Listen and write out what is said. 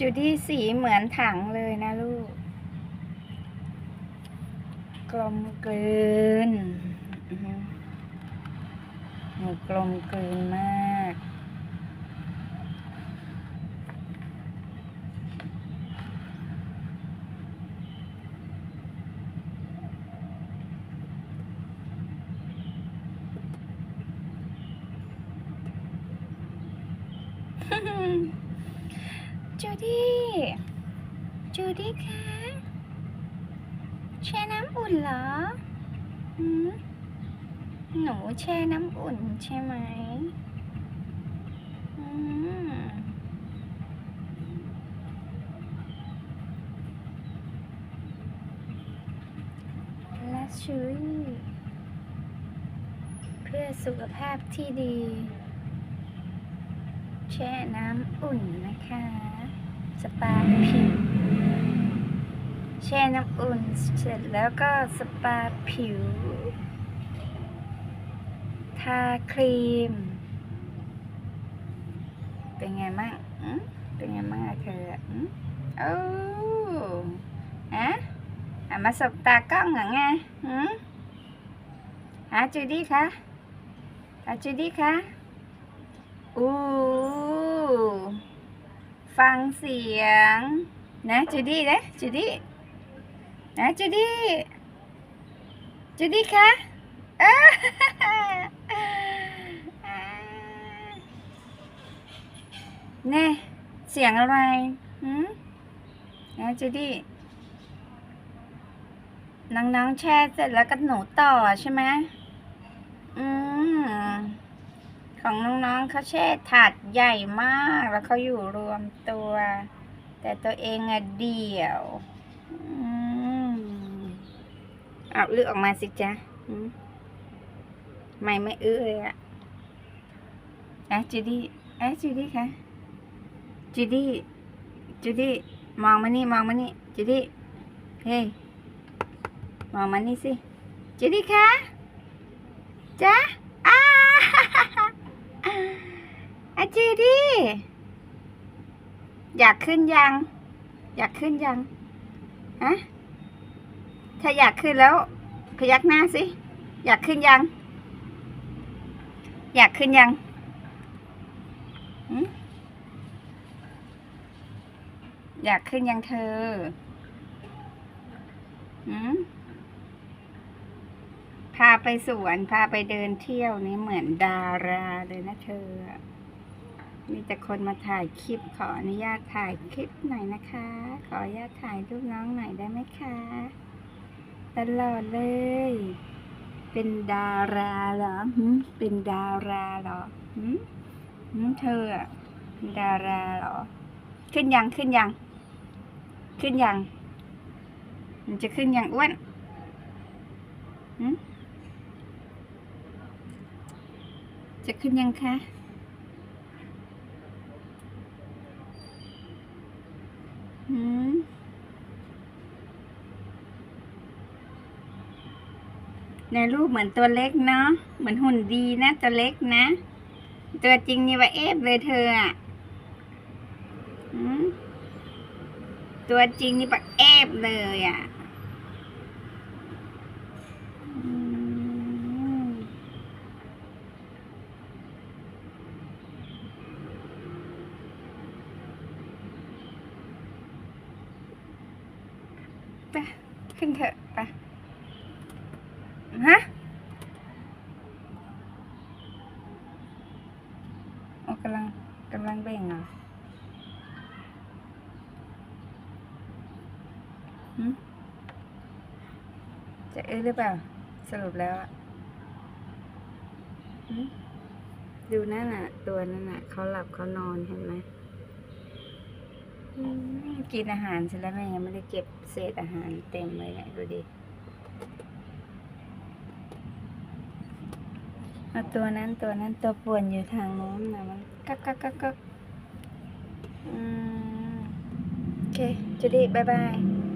จูดี้สีเหมือนถังเลยนะลูก กลมกลืนหนูกลมกลืนมาก จูดี้จูดี้คะแช่น้ำอุ่นเหรอหืมหนูแช่น้ำอุ่นใช่ไหมอืมและชุยเพื่อสุขภาพที่ดี แช่น้ำอุ่นนะคะ สปาผิวแช่น้ำอุ่นเสร็จแล้วก็สปาผิว ทาครีม เป็นไงบ้างเป็นไงบ้างอะเธอโอ้อะอะมาสบตากล้องเหรอไงอืมฮะจูดี้คะฮะจูดี้คะอู้ ฟังเสียง นะจูดี้นะจูดี้นะจูดี้จูดี้คะอ้าแน่เสียงอะไรหืมนะจูดี้น้องๆแช่เสร็จแล้วก็หนูต่อใช่ไหมอืม ของน้องๆเขาแช่ถาดใหญ่มากแล้วเขาอยู่รวมตัว แต่ตัวเองอะเดี่ยวเอาเลือกออกมาสิจ๊ะไม่ไม่เอื้อเลยอะอจูดี้เอจูดี้คะจูดี้จูดี้มองมานี่มองมานี่จูดี้เฮ้ยมองมานี่สิจูดี้คะจ๊ะอ้า อาจีดี อยากขึ้นยัง อยากขึ้นยังฮะถ้าอยากขึ้นแล้ว พยักหน้าสิ อยากขึ้นยัง อยากขึ้นยังอยากขึ้นยังเธอพาไปสวน พาไปเดินเที่ยวนี่เหมือนดาราเลยนะเธอ มีแต่คนมาถ่ายคลิป ขออนุญาตถ่ายคลิปหน่อยนะคะ ขออนุญาตถ่ายรูปน้องหน่อยได้ไหมคะ ตลอดเลย เป็นดาราเหรอเป็นดาราเหรอหเธออะเป็นดาราเหรอ ขึ้นยังขึ้นยัง ขึ้นยัง มันจะขึ้นยังอ้วนจะขึ้นยังคะ หืม ในรูปเหมือนตัวเล็กเนาะเหมือนหุ่นดีนะตัวเล็กนะ ตัวจริงนี่ว่าเอฟเลยเธออะตัวจริงนี่ปะเอฟเลยอะไปขึ้นเถอะไป ฮะโอ้กำลังกำลังเบ่งอหึจะเอ้ยหรือเปล่า สรุปแล้วอะดูนั่นน่ะ ตัวนั่นน่ะเขาหลับเขานอนเห็นไหมอืมกินอาหารเสร็จแล้วแม่ยังไม่ได้เก็บเศษอาหารเต็มเลยเนี่ยดูดิ เอาตัวนั้นตัวนั้นตัวป่วนอยู่ทางโน้นนะมันกักกักกักกักอืมโอเคจุดีบายบาย